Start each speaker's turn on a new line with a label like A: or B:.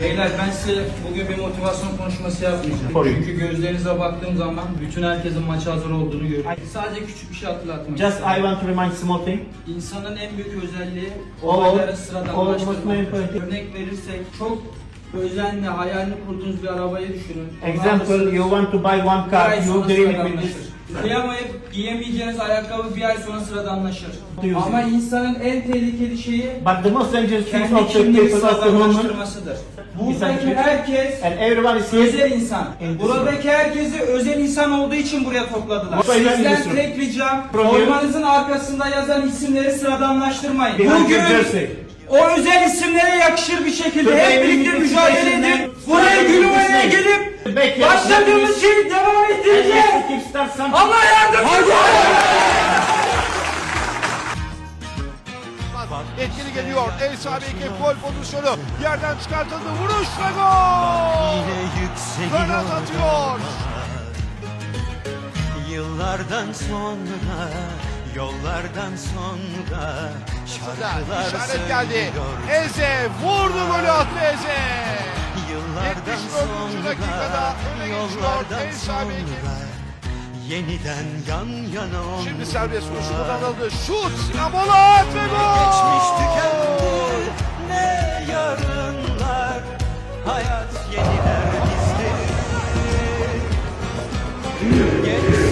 A: Beyler ben size bugün bir motivasyon konuşması yapmayacağım.
B: You.
A: Çünkü gözlerinize baktığım zaman bütün herkesin maça hazır olduğunu görüyorum. Sadece küçük bir şey hatırlatmak
B: Just I want to remind small thing.
A: İnsanın en büyük özelliği
B: O-
A: olayları
B: o-
A: sıradanlaştırmak. Örnek verirsek çok özenli, hayalini kurduğunuz bir arabayı düşünün.
B: Example, you want to buy one car, you dream with this.
A: Kıyamayıp giyemeyeceğiniz ayakkabı bir ay sonra sıradanlaşır. Ama insanın en tehlikeli şeyi
B: But the most dangerous thing of the people of the human.
A: Buradaki herkes
B: and everyone is
A: özel insan. Buradaki herkesi özel insan olduğu için buraya topladılar. Sizden tek ricam formanızın arkasında yazan isimleri sıradanlaştırmayın. Bugün o özel isimlere yakışır bir şekilde hep birlikte mücadele edin. Buraya
B: this
A: gelip başladığımız şeyi devam
B: something.
A: Allah yardımcınız olsun.
C: Etkili geliyor. El sahibi gol pozisyonu. Yerden çıkartıldı. Vuruş ve gol. Ferhat atıyor.
D: Yıllardan sonra Yollardan sonra Şarkılar
C: İşaret geldi. Eze vurdu golü attı Eze.
D: Yıllardan
C: 74. dakikada
D: sonra
C: öne geçiyor
D: Yollardan
C: ev sahibi
D: Yeniden yan yana
C: Şimdi serbest vuruş buradan aldı. Şut. Sinan
D: 嗯 复